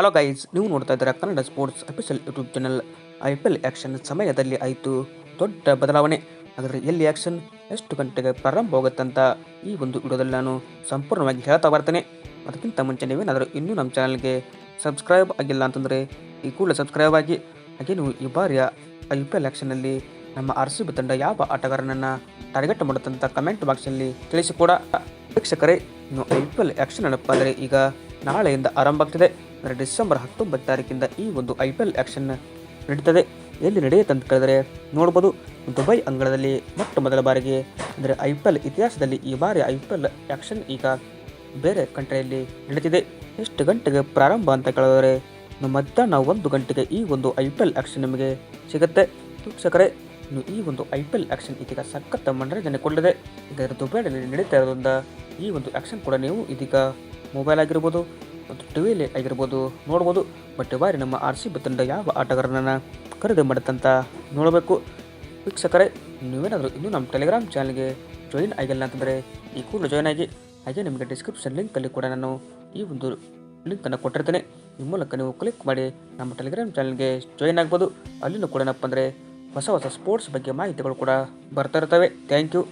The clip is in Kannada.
ಹಲೋ ಗೈಸ್ ನೀವು ನೋಡ್ತಾ ಇದ್ದೀರಾ Kannada sports official YouTube channel I P L action ಸಮಯದಲ್ಲಿ ಆಯಿತು. ದೊಡ್ಡ ಬದಲಾವಣೆ. ಆದರೆ ಎಲ್ಲಿ ಆ್ಯಕ್ಷನ್ ಎಷ್ಟು ಗಂಟೆಗೆ ಪ್ರಾರಂಭವಾಗುತ್ತೆ ಅಂತ ಈ ಒಂದು ವಿಡಿಯೋದಲ್ಲಿ ನಾನು ಸಂಪೂರ್ಣವಾಗಿ ಹೇಳ್ತಾ ಬರ್ತೇನೆ. ಅದಕ್ಕಿಂತ ಮುಂಚೆ ನೀವೇನಾದರೂ ಇನ್ನೂ ನಮ್ಮ ಚಾನಲ್ಗೆ ಸಬ್ಸ್ಕ್ರೈಬ್ ಆಗಿಲ್ಲ ಅಂತಂದರೆ ಈ ಕೂಡ ಸಬ್ಸ್ಕ್ರೈಬ್ ಆಗಿ. ಹಾಗೆ ನೀವು ಈ ಬಾರಿಯ ಐ ಪಿ ಎಲ್ ಆ್ಯಕ್ಷನಲ್ಲಿ ನಮ್ಮ ಆರ್ ಸಿ ಬಿ ತಂಡ ಯಾವ ಆಟಗಾರನನ್ನು ಟಾರ್ಗೆಟ್ ಮಾಡುತ್ತಂತ ಕಮೆಂಟ್ ಬಾಕ್ಸಲ್ಲಿ ತಿಳಿಸಿ ಕೂಡ. ವೀಕ್ಷಕರೇ, ಇನ್ನು ಐ ಪಿ ಎಲ್ ಆ್ಯಕ್ಷನ್ ಏನಪ್ಪ ಅಂದರೆ ಈಗ ನಾಳೆಯಿಂದ ಆರಂಭ ಆಗ್ತಿದೆ ಅಂದರೆ ಡಿಸೆಂಬರ್ ಹತ್ತೊಂಬತ್ತು ತಾರೀಕಿಂದ ಈ ಒಂದು ಐ ಪಿ ಎಲ್ ಆ್ಯಕ್ಷನ್ ನಡೀತದೆ. ಎಲ್ಲಿ ನಡೆಯುತ್ತೆ ಕೇಳಿದರೆ ನೋಡ್ಬೋದು. ದುಬೈ ಅಂಗಳದಲ್ಲಿ ಮೊಟ್ಟ ಮೊದಲ ಬಾರಿಗೆ, ಅಂದರೆ ಐ ಪಿ ಎಲ್ ಇತಿಹಾಸದಲ್ಲಿ ಈ ಬಾರಿ ಐ ಪಿ ಎಲ್ ಆ್ಯಕ್ಷನ್ ಈಗ ಬೇರೆ ಕಂಟ್ರಿಯಲ್ಲಿ ನಡೀತಿದೆ. ಎಷ್ಟು ಗಂಟೆಗೆ ಪ್ರಾರಂಭ ಅಂತ ಕೇಳಿದರೆ ಮಧ್ಯಾಹ್ನ ಒಂದು ಗಂಟೆಗೆ ಈ ಒಂದು ಐ ಪಿ ಎಲ್ ಆ್ಯಕ್ಷನ್ ನಿಮಗೆ ಸಿಗುತ್ತೆ. ವೀಕ್ಷಕರೇ, ಇನ್ನು ಈ ಒಂದು ಐ ಪಿ ಎಲ್ ಆ್ಯಕ್ಷನ್ ಇದೀಗ ಸಖತ್ ಮನರಂಜನೆ ಕೊಡಲಿದೆ ಇದರ ದುಬೈನಲ್ಲಿ ನಡೀತಾ ಇರೋದ್ರಿಂದ ಈ ಒಂದು ಆ್ಯಕ್ಷನ್ ಕೂಡ ನೀವು ಇದೀಗ ಮೊಬೈಲ್ ಆಗಿರ್ಬೋದು ಮತ್ತು ಟಿ ವಿಯಲ್ಲಿ ಆಗಿರ್ಬೋದು ನೋಡ್ಬೋದು. ಬಟ್ ಬಾರಿ ನಮ್ಮ ಆರ್ ಸಿ ಬಿ ತಂಡ ಯಾವ ಆಟಗಾರನನ್ನು ಖರೀದಿ ಮಾಡುತ್ತಂತ ನೋಡಬೇಕು. ವೀಕ್ಷಕರೇ, ನೀವೇನಾದರೂ ಇನ್ನೂ ನಮ್ಮ ಟೆಲಿಗ್ರಾಮ್ ಚಾನಲ್ಗೆ ಜಾಯಿನ್ ಆಗಿಲ್ಲ ಅಂತಂದರೆ ಈ ಕೂಡ ಜಾಯ್ನ್ ಆಗಿ, ಹಾಗೆ ನಿಮಗೆ ಡಿಸ್ಕ್ರಿಪ್ಷನ್ ಲಿಂಕಲ್ಲಿ ಕೂಡ ನಾನು ಈ ಒಂದು ಲಿಂಕನ್ನು ಕೊಟ್ಟಿರ್ತೇನೆ. ಈ ಮೂಲಕ ನೀವು ಕ್ಲಿಕ್ ಮಾಡಿ ನಮ್ಮ ಟೆಲಿಗ್ರಾಮ್ ಚಾನಲ್ಗೆ ಜಾಯಿನ್ ಆಗ್ಬೋದು. ಅಲ್ಲಿನೂ ಕೂಡ ಏನಪ್ಪ ಅಂದರೆ ಹೊಸ ಹೊಸ ಸ್ಪೋರ್ಟ್ಸ್ ಬಗ್ಗೆ ಮಾಹಿತಿಗಳು ಕೂಡ ಬರ್ತಾ ಇರ್ತವೆ. Thank you